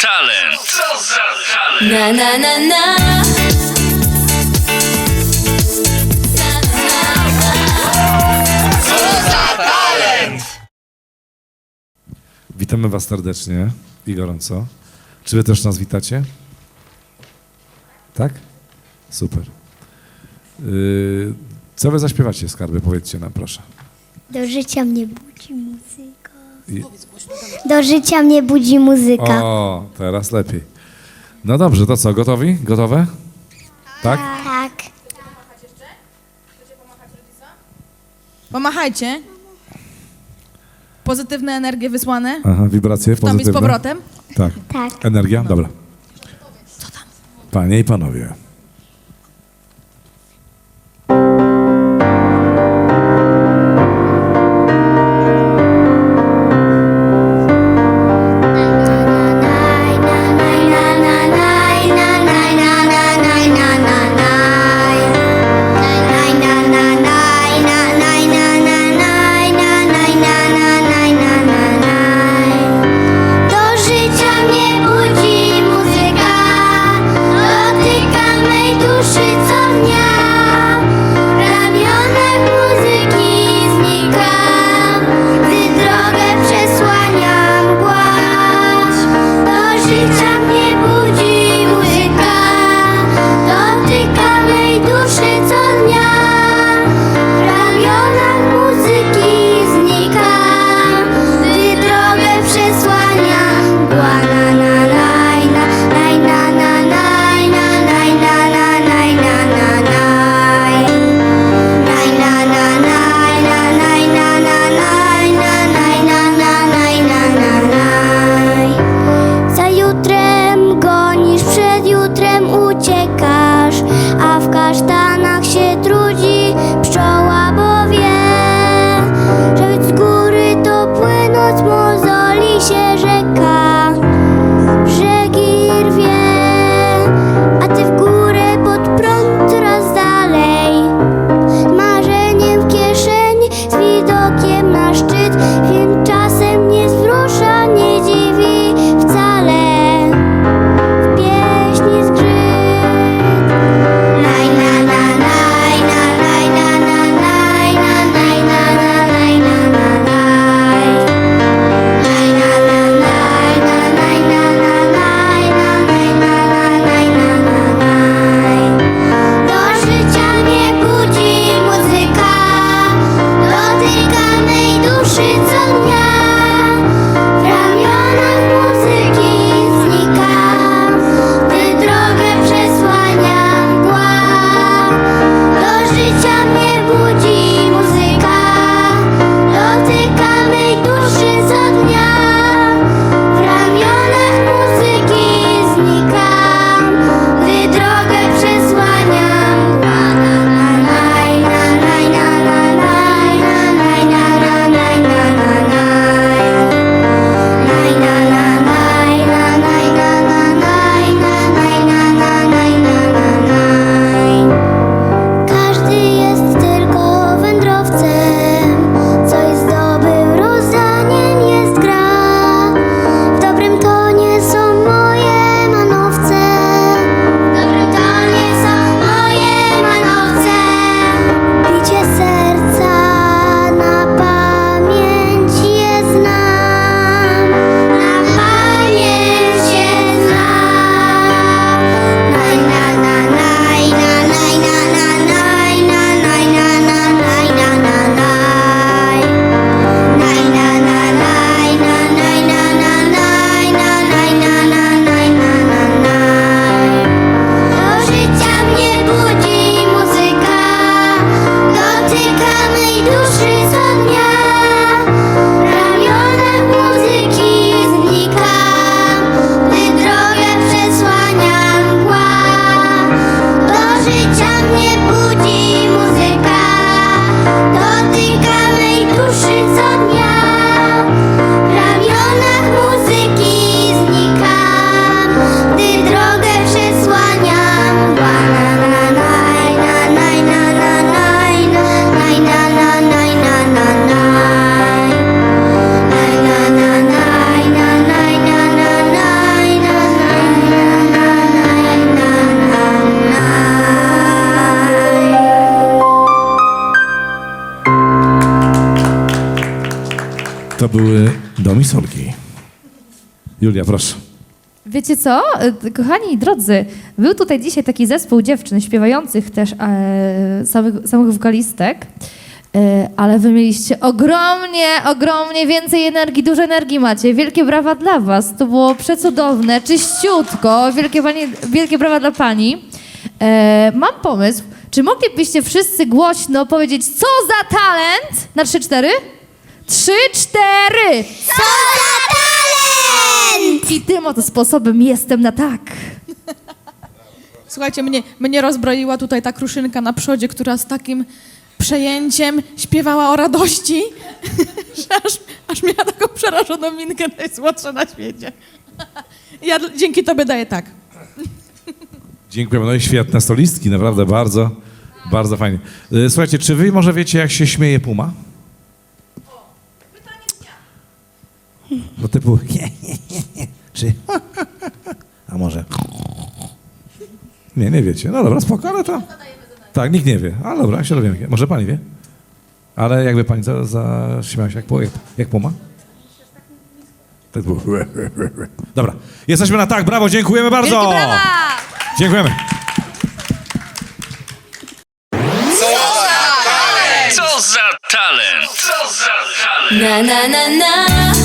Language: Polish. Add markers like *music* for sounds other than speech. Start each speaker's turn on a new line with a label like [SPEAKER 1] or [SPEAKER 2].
[SPEAKER 1] talent? Co za talent?
[SPEAKER 2] Na na na na.
[SPEAKER 3] Witamy Was serdecznie i gorąco. Czy Wy też nas witacie? Tak? Super. Yy, co Wy zaśpiewacie, skarby? Powiedzcie nam, proszę.
[SPEAKER 4] Do życia mnie budzi muzyka. Do życia mnie budzi muzyka.
[SPEAKER 3] O, teraz lepiej. No dobrze, to co, gotowi? Gotowe? Tak?
[SPEAKER 4] Tak.
[SPEAKER 5] Pomachajcie. Pozytywne energie wysłane.
[SPEAKER 3] Aha, wibracje
[SPEAKER 5] Tam i z
[SPEAKER 3] pozytywne.
[SPEAKER 5] powrotem.
[SPEAKER 3] Tak.
[SPEAKER 4] Tak.
[SPEAKER 3] Energia? Dobra. Panie i panowie.
[SPEAKER 4] Tytuły do Misolki. Julia, proszę.
[SPEAKER 5] Wiecie co, E, kochani drodzy, był tutaj dzisiaj taki zespół dziewczyn śpiewających też e, samych, samych wokalistek, e, ale wy mieliście ogromnie, ogromnie więcej energii, dużo energii macie. Wielkie brawa dla was, to było przecudowne, czyściutko, wielkie, pani, wielkie brawa dla pani. E, mam pomysł, czy moglibyście wszyscy głośno powiedzieć, co za talent? Na trzy, cztery? Trzy, cztery!
[SPEAKER 3] Co za talent!
[SPEAKER 5] I tym oto sposobem jestem na tak.
[SPEAKER 6] Słuchajcie, mnie, mnie rozbroiła tutaj ta kruszynka na przodzie, która z takim przejęciem śpiewała o radości, *laughs* że aż, aż miała taką przerażoną minkę najsłodsza na świecie. Ja dzięki tobie daję tak.
[SPEAKER 4] Dziękujemy. No i świetne solistki, naprawdę bardzo, bardzo fajnie. E, Słuchajcie, czy wy może wiecie, jak się śmieje puma? No typu... *laughs* Czy... A może... Nie, nie wiecie. No dobra, spoko, ale to... Tak, nikt nie wie. Ale dobra, się dowiemy. Może pani wie? Ale jakby pani za, zaśmiała się jak, jak, jak puma? Tak było. Dobra, jesteśmy na tak, brawo, dziękujemy bardzo! Dziękujemy.
[SPEAKER 1] Co za talent? Co za talent?
[SPEAKER 2] Na na na na